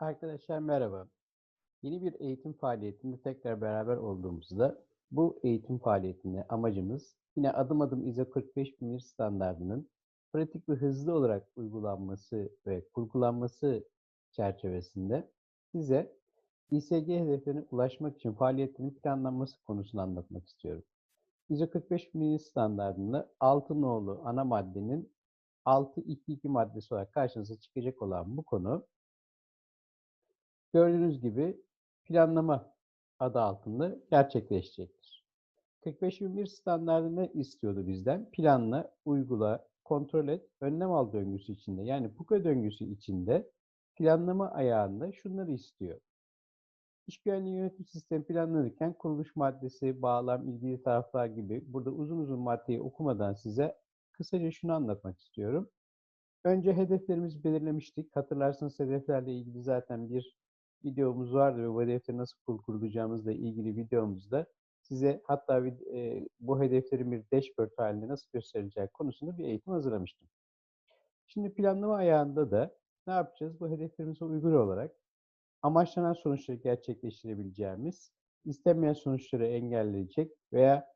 Arkadaşlar merhaba. Yeni bir eğitim faaliyetinde tekrar beraber olduğumuzda bu eğitim faaliyetinde amacımız yine adım adım ISO 45001 standardının pratik ve hızlı olarak uygulanması ve kurgulanması çerçevesinde size İSG hedeflerine ulaşmak için faaliyetlerin planlanması konusunu anlatmak istiyorum. ISO 45001 standardında 6 nolu ana maddenin 6.2.2 maddesi olarak karşınıza çıkacak olan bu konu gördüğünüz gibi planlama adı altında gerçekleşecektir. 45.001 standardı ne istiyordu bizden? Planla, uygula, kontrol et, önlem al döngüsü içinde yani PUKA döngüsü içinde planlama ayağında şunları istiyor. İş güvenliği yönetim sistemi planlanırken kuruluş maddesi, bağlam, ilgili taraflar gibi burada uzun uzun maddeyi okumadan size kısaca şunu anlatmak istiyorum. Önce hedeflerimizi belirlemiştik. Hatırlarsanız hedeflerle ilgili zaten bir videomuz vardı ve bu hedefleri nasıl kurgulayacağımızla ilgili videomuzda size hatta e, bu hedeflerin bir dashboard halinde nasıl gösterileceği konusunda bir eğitim hazırlamıştım. Şimdi planlama ayağında da ne yapacağız? Bu hedeflerimize uygun olarak amaçlanan sonuçları gerçekleştirebileceğimiz, istenmeyen sonuçları engelleyecek veya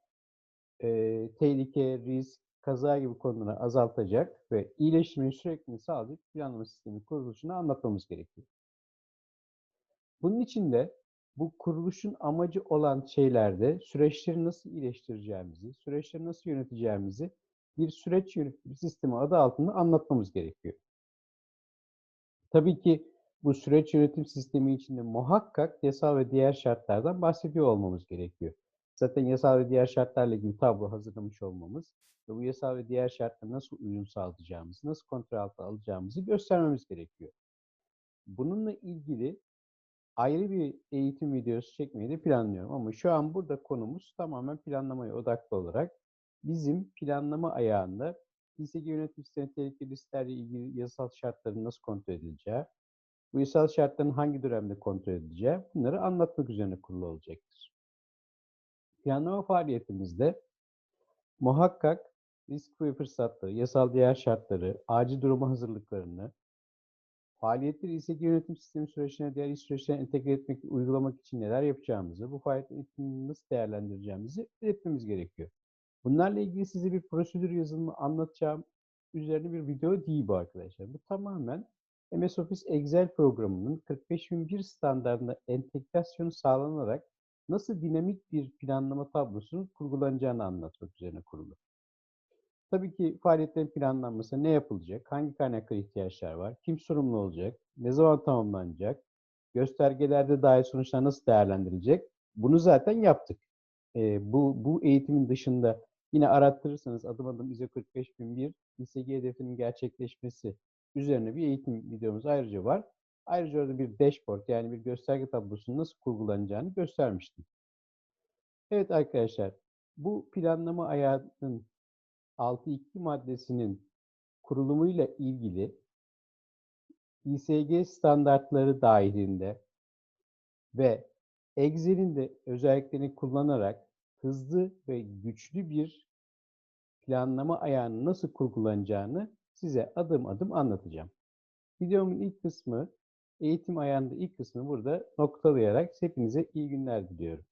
e, tehlike, risk, kaza gibi konuları azaltacak ve iyileşmeyi sürekli sağlayacak planlama sistemi kuruluşunu anlatmamız gerekiyor. Bunun için de bu kuruluşun amacı olan şeylerde süreçleri nasıl iyileştireceğimizi, süreçleri nasıl yöneteceğimizi bir süreç yönetim sistemi adı altında anlatmamız gerekiyor. Tabii ki bu süreç yönetim sistemi içinde muhakkak yasal ve diğer şartlardan bahsediyor olmamız gerekiyor. Zaten yasal ve diğer şartlarla ilgili tablo hazırlamış olmamız ve bu yasal ve diğer şartlara nasıl uyum sağlayacağımızı, nasıl kontrol altına alacağımızı göstermemiz gerekiyor. Bununla ilgili ayrı bir eğitim videosu çekmeyi de planlıyorum. Ama şu an burada konumuz tamamen planlamaya odaklı olarak bizim planlama ayağında İSG yönetim sistemi tehlikeli risklerle ilgili yasal şartların nasıl kontrol edileceği, bu yasal şartların hangi dönemde kontrol edileceği bunları anlatmak üzerine kurulu olacaktır. Planlama faaliyetimizde muhakkak risk ve fırsatları, yasal diğer şartları, acil duruma hazırlıklarını, Faaliyetleri İSG yönetim sistemi süreçlerine, diğer iş süreçlerine entegre etmek, uygulamak için neler yapacağımızı, bu faaliyetleri nasıl değerlendireceğimizi belirtmemiz gerekiyor. Bunlarla ilgili size bir prosedür yazılımı anlatacağım üzerine bir video değil bu arkadaşlar. Bu tamamen MS Office Excel programının 45001 standartında entegrasyonu sağlanarak nasıl dinamik bir planlama tablosunun kurgulanacağını anlatmak üzerine kurulu. Tabii ki faaliyetlerin planlanması ne yapılacak, hangi kaynaklara ihtiyaçlar var, kim sorumlu olacak, ne zaman tamamlanacak, göstergelerde dair sonuçlar nasıl değerlendirilecek, bunu zaten yaptık. E, bu, bu eğitimin dışında yine arattırırsanız adım adım ISO 45001 İSG hedefinin gerçekleşmesi üzerine bir eğitim videomuz ayrıca var. Ayrıca orada bir dashboard yani bir gösterge tablosunun nasıl kurgulanacağını göstermiştim. Evet arkadaşlar bu planlama ayağının 6.2 maddesinin kurulumuyla ilgili İSG standartları dahilinde ve Excel'in de özelliklerini kullanarak hızlı ve güçlü bir planlama ayağını nasıl kurgulanacağını size adım adım anlatacağım. Videomun ilk kısmı, eğitim ayağında ilk kısmını burada noktalayarak hepinize iyi günler diliyorum.